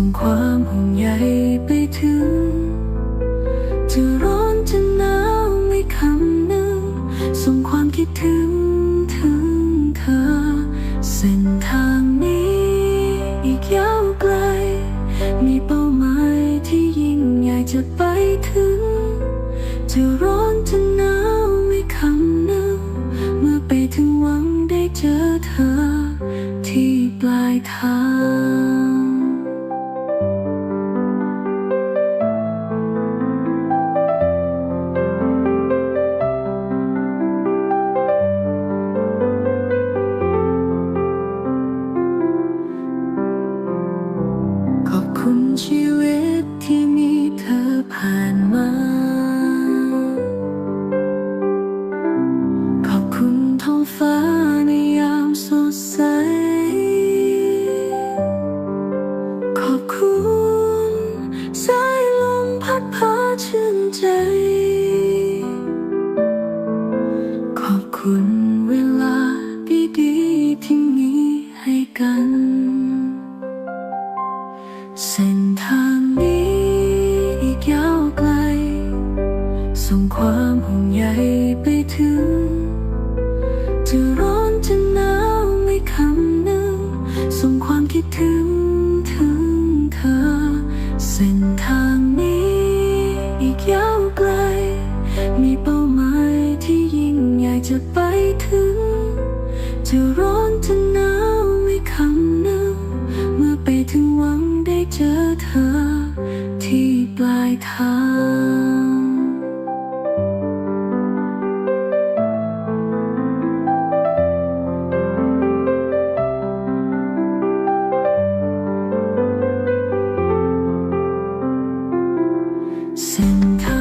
ส่งความห่วงใยไปถึง จะร้อนจะหนาวไม่คำนึง ส่งความคิดถึงถึงเธอ เส้นทางนี้อีกยาวไกล มีเป้าหมายที่ยิ่งใหญ่จะไปถึง จะร้อนจะหนาวไม่คำนึง เมื่อไปถึงหวังได้เจอเธอ ที่ปลายทาง ชีวิตที่มีเธอผ่าน ส่งความห่วงใยไปถึง จะร้อนจะหนาวไม่คำนึง ส่งความคิดถึงถึงเธอ เส้นทางนี้อีกยาวไกล มีเป้าหมายที่ยิ่งใหญ่จะไปถึง จะร้อนจะหนาวไม่คำนึง เมื่อไปถึงหวังได้เจอเธอ ที่ปลายทาง เส้นทาง